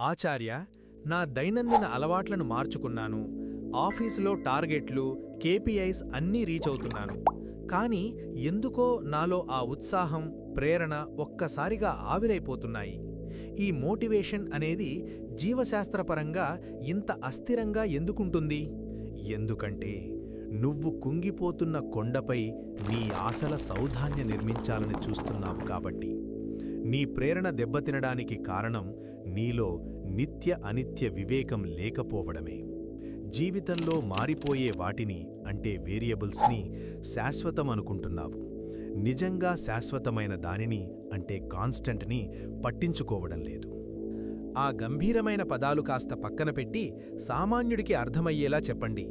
ఆచార్య నా దైనందిన అలవాట్లను మార్చుకున్నాను. ఆఫీసులో టార్గెట్లు కేపీఐస్ అన్నీ రీచ్ అవుతున్నాను. కానీ ఎందుకో నాలో ఆ ఉత్సాహం ప్రేరణ ఒక్కసారిగా ఆవిరైపోతున్నాయి. ఈ మోటివేషన్ అనేది జీవశాస్త్రపరంగా ఇంత అస్థిరంగా ఎందుకుంటుంది? ఎందుకంటే నువ్వు కుంగిపోతున్న కొండపై నీ ఆశల సౌధాన్య నిర్మించాలని చూస్తున్నావు కాబట్టి. నీ ప్రేరణ దెబ్బతినడానికి కారణం నీలో నిత్య అనిత్య వివేకం లేకపోవడమే. జీవితంలో మారిపోయే వాటిని అంటే వేరియబుల్స్ని శాశ్వతం అనుకుంటున్నావు నిజంగా శాశ్వతమైన దానిని అంటే కాన్స్టెంట్ని పట్టించుకోవడం లేదు. ఆ గంభీరమైన పదాలు కాస్త పక్కన పెట్టి సామాన్యుడికి అర్థమయ్యేలా చెప్పండి.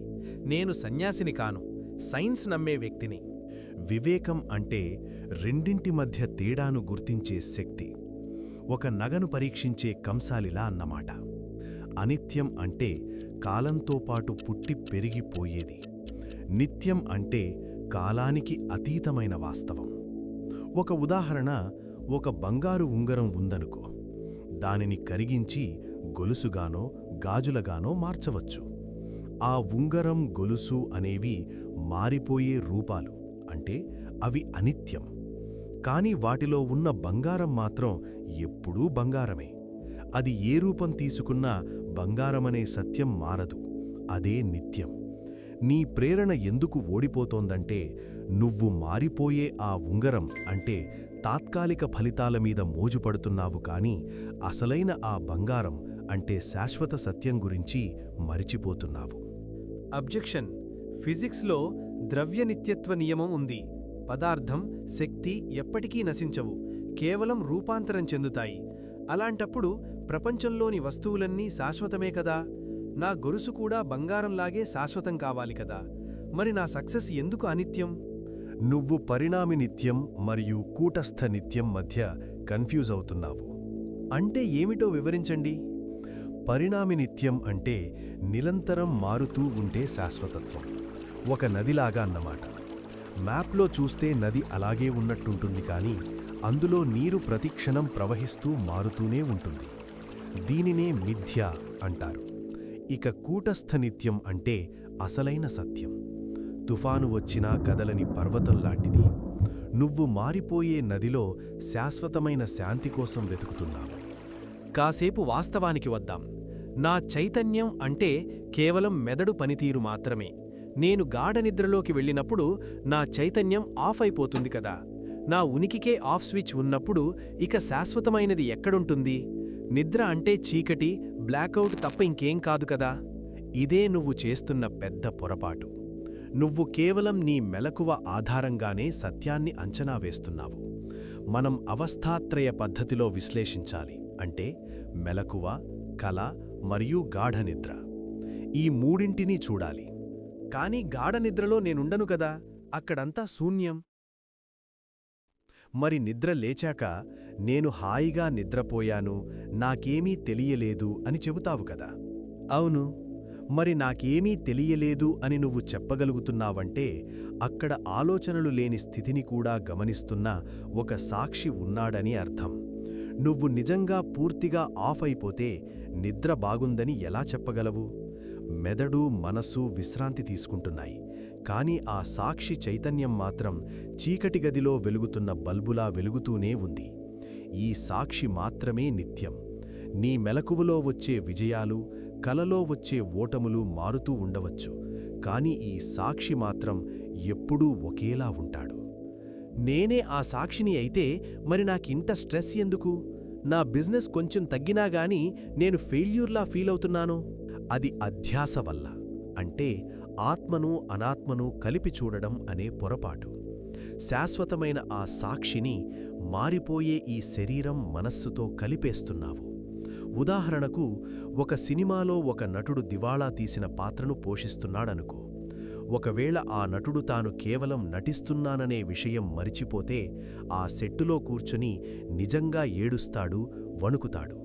నేను సన్యాసిని కాను సైన్స్ నమ్మే వ్యక్తిని. వివేకం అంటే రెండింటి మధ్య తేడాను గుర్తించే శక్తి. ఒక నగను పరీక్షించే కంసాలిలా అన్నమాట. అనిత్యం అంటే కాలంతో పాటు పుట్టి పెరిగిపోయేది. నిత్యం అంటే కాలానికి అతీతమైన వాస్తవం. ఒక ఉదాహరణ ఒక బంగారు ఉంగరం ఉందనుకో. దానిని కరిగించి గొలుసుగానో గాజులగానో మార్చవచ్చు. ఆ ఉంగరం గొలుసు అనేవి మారిపోయే రూపాలు అంటే అవి అనిత్యం. కాని వాటిలో ఉన్న బంగారం మాత్రం ఎప్పుడూ బంగారమే. అది ఏ రూపం తీసుకున్నా బంగారమనే సత్యం మారదు. అదే నిత్యం. నీ ప్రేరణ ఎందుకు ఓడిపోతోందంటే నువ్వు మారిపోయే ఆ ఉంగరం అంటే తాత్కాలిక ఫలితాల మీద మోజుపడుతున్నావు కాని అసలైన ఆ బంగారం అంటే శాశ్వత సత్యం గురించి మరిచిపోతున్నావు. అబ్జెక్షన్. ఫిజిక్స్లో ద్రవ్యనిత్యత్వ నియమం ఉంది. పదార్థం శక్తి ఎప్పటికీ నశించవు కేవలం రూపాంతరం చెందుతాయి. అలాంటప్పుడు ప్రపంచంలోని వస్తువులన్నీ శాశ్వతమే కదా? నా గొలుసు కూడా బంగారంలాగే శాశ్వతం కావాలి కదా? మరి నా సక్సెస్ ఎందుకు అనిత్యం? నువ్వు పరిణామి నిత్యం మరియు కూటస్థ నిత్యం మధ్య కన్ఫ్యూజ్ అవుతున్నావు. అంటే ఏమిటో వివరించండి. పరిణామి నిత్యం అంటే నిరంతరం మారుతూ ఉంటే శాశ్వతత్వం. ఒక నదిలాగా అన్నమాట. మ్యాప్లో చూస్తే నది అలాగే ఉన్నట్టుంటుంది కానీ అందులో నీరు ప్రతిక్షణం ప్రవహిస్తూ మారుతూనే ఉంటుంది. దీనినే మిథ్య అంటారు. ఇక కూటస్థ నిత్యం అంటే అసలైన సత్యం. తుఫాను వచ్చినా కదలని పర్వతం లాంటిది. నువ్వు మారిపోయే నదిలో శాశ్వతమైన శాంతి కోసం వెతుకుతున్నావు. కాసేపు వాస్తవానికి వద్దాం. నా చైతన్యం అంటే కేవలం మెదడు పనితీరు మాత్రమే. నేను గాఢనిద్రలోకి వెళ్ళినప్పుడు నా చైతన్యం ఆఫ్ అయిపోతుంది కదా. నా ఉనికికే ఆఫ్ స్విచ్ ఉన్నప్పుడు ఇక శాశ్వతమైనది ఎక్కడుంటుంది? నిద్ర అంటే చీకటి బ్లాకౌట్ తప్ప ఇంకేం కాదు కదా. ఇదే నువ్వు చేస్తున్న పెద్ద పొరపాటు. నువ్వు కేవలం నీ మెలకువ ఆధారంగానే సత్యాన్ని అంచనా వేస్తున్నావు. మనం అవస్థాత్రయ పద్ధతిలో విశ్లేషించాలి. అంటే మెలకువ కల మరియు గాఢనిద్ర ఈ మూడింటినీ చూడాలి. కాని గాఢనిద్రలో నేనుండను కదా అక్కడంతా శూన్యం. మరి నిద్ర లేచాక నేను హాయిగా నిద్రపోయాను నాకేమీ తెలియలేదు అని చెబుతావు కదా. అవును మరి నాకేమీ తెలియలేదు అని నువ్వు చెప్పగలుగుతున్నావంటే అక్కడ ఆలోచనలు లేని స్థితిని కూడా గమనిస్తున్న ఒక సాక్షి ఉన్నాడని అర్థం. నువ్వు నిజంగా పూర్తిగా ఆఫ్ అయిపోతే నిద్ర బాగుందని ఎలా చెప్పగలవు? మెదడు మనస్సు విశ్రాంతి తీసుకుంటున్నాయి. కాని ఆ సాక్షి చైతన్యం మాత్రం చీకటి గదిలో వెలుగుతున్న బల్బులా వెలుగుతూనే ఉంది. ఈ సాక్షి మాత్రమే నిత్యం. నీ మెలకువలో వచ్చే విజయాలు కలలో వచ్చే ఓటములు మారుతూ ఉండవచ్చు. కానీ ఈ సాక్షి మాత్రం ఎప్పుడూ ఒకేలా ఉంటాడు. నేనే ఆ సాక్షిని అయితే మరి నాకింత స్ట్రెస్ ఎందుకు? నా బిజినెస్ కొంచెం తగ్గినా గాని నేను ఫెయిల్యూర్లా ఫీల్ అవుతున్నాను. అది అధ్యాస వల్ల. అంటే ఆత్మను అనాత్మను కలిపి చూడడం అనే పొరపాటు. శాశ్వతమైన ఆ సాక్షిని మారిపోయే ఈ శరీరం మనస్సుతో కలిపేస్తున్నావు. ఉదాహరణకు ఒక సినిమాలో ఒక నటుడు దివాళా తీసిన పాత్రను పోషిస్తున్నాడనుకో. ఒకవేళ ఆ నటుడు తాను కేవలం నటిస్తున్నాననే విషయం మరిచిపోతే ఆ సెట్టులో కూర్చుని నిజంగా ఏడుస్తాడు వణుకుతాడు.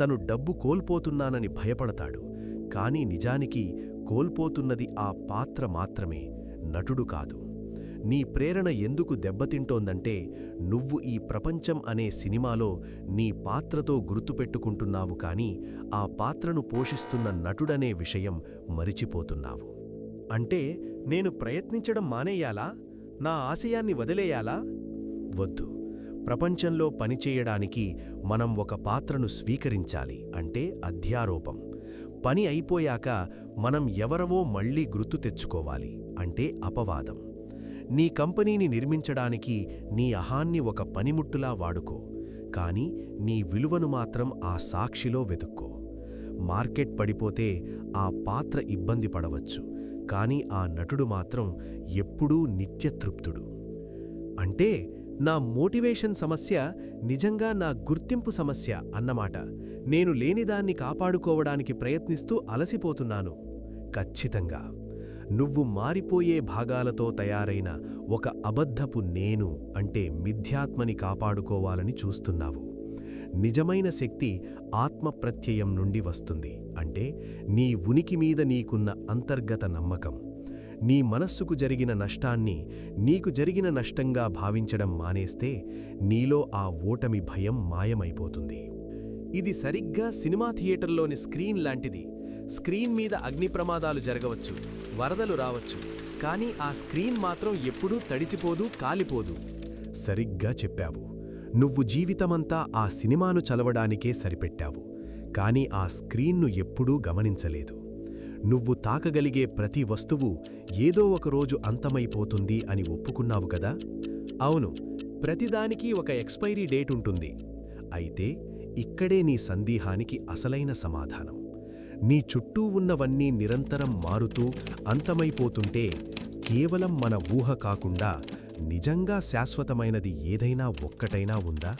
తను డబ్బు కోల్పోతున్నానని భయపడతాడు. కానీ నిజానికి కోల్పోతున్నది ఆ పాత్ర మాత్రమే నటుడు కాదు. నీ ప్రేరణ ఎందుకు దెబ్బతింటోందంటే నువ్వు ఈ ప్రపంచం అనే సినిమాలో నీ పాత్రతో గుర్తుపెట్టుకుంటున్నావు కాని ఆ పాత్రను పోషిస్తున్న నటుడనే విషయం మరిచిపోతున్నావు. అంటే నేను ప్రయత్నించడం మానేయాలా? నా ఆశయాన్ని వదిలేయాలా? వద్దు. ప్రపంచంలో పనిచేయడానికి మనం ఒక పాత్రను స్వీకరించాలి అంటే అధ్యారోపం. పని అయిపోయాక మనం ఎవరవో మళ్ళీ గుర్తు తెచ్చుకోవాలి అంటే అపవాదం. నీ కంపెనీని నిర్మించడానికి నీ అహాన్ని ఒక పనిముట్టులా వాడుకో కాని నీ విలువను మాత్రం ఆ సాక్షిలో వెతుక్కో. మార్కెట్ పడిపోతే ఆ పాత్ర ఇబ్బంది పడవచ్చు కాని ఆ నటుడు మాత్రం ఎప్పుడూ నిత్యతృప్తుడు. అంటే నా మోటివేషన్ సమస్య నిజంగా నా గుర్తింపు సమస్య అన్నమాట. నేను లేనిదాన్ని కాపాడుకోవడానికి ప్రయత్నిస్తూ అలసిపోతున్నాను. ఖచ్చితంగా. నువ్వు మారిపోయే భాగాలతో తయారైన ఒక అబద్ధపు నేను అంటే మిథ్యాత్మని కాపాడుకోవాలని చూస్తున్నావు. నిజమైన శక్తి ఆత్మప్రత్యయం నుండి వస్తుంది. అంటే నీ ఉనికి మీద నీకున్న అంతర్గత నమ్మకం. నీ మనస్సుకు జరిగిన నష్టాన్ని నీకు జరిగిన నష్టంగా భావించడం మానేస్తే నీలో ఆ ఓటమి భయం మాయమైపోతుంది. ఇది సరిగ్గా సినిమా థియేటర్లోని స్క్రీన్ లాంటిది. స్క్రీన్ మీద అగ్ని ప్రమాదాలు జరగవచ్చు వరదలు రావచ్చు కానీ ఆ స్క్రీన్ మాత్రం ఎప్పుడూ తడిసిపోదు కాలిపోదు. సరిగ్గా చెప్పావు. నువ్వు జీవితమంతా ఆ సినిమాను చలవడానికే సరిపెట్టావు కాని ఆ స్క్రీన్ను ఎప్పుడూ గమనించలేదు. నువ్వు తాకగలిగే ప్రతి వస్తువు ఏదో ఒకరోజు అంతమైపోతుంది అని ఒప్పుకున్నావు కదా? అవును ప్రతిదానికి ఒక ఎక్స్పైరీ డేట్ ఉంటుంది. అయితే ఇక్కడే నీ సందేహానికి అసలైన సమాధానం. నీ చుట్టూ ఉన్నవన్నీ నిరంతరం మారుతూ అంతమైపోతుంటే కేవలం మన ఊహ కాకుండా నిజంగా శాశ్వతమైనది ఏదైనా ఒక్కటైనా ఉందా?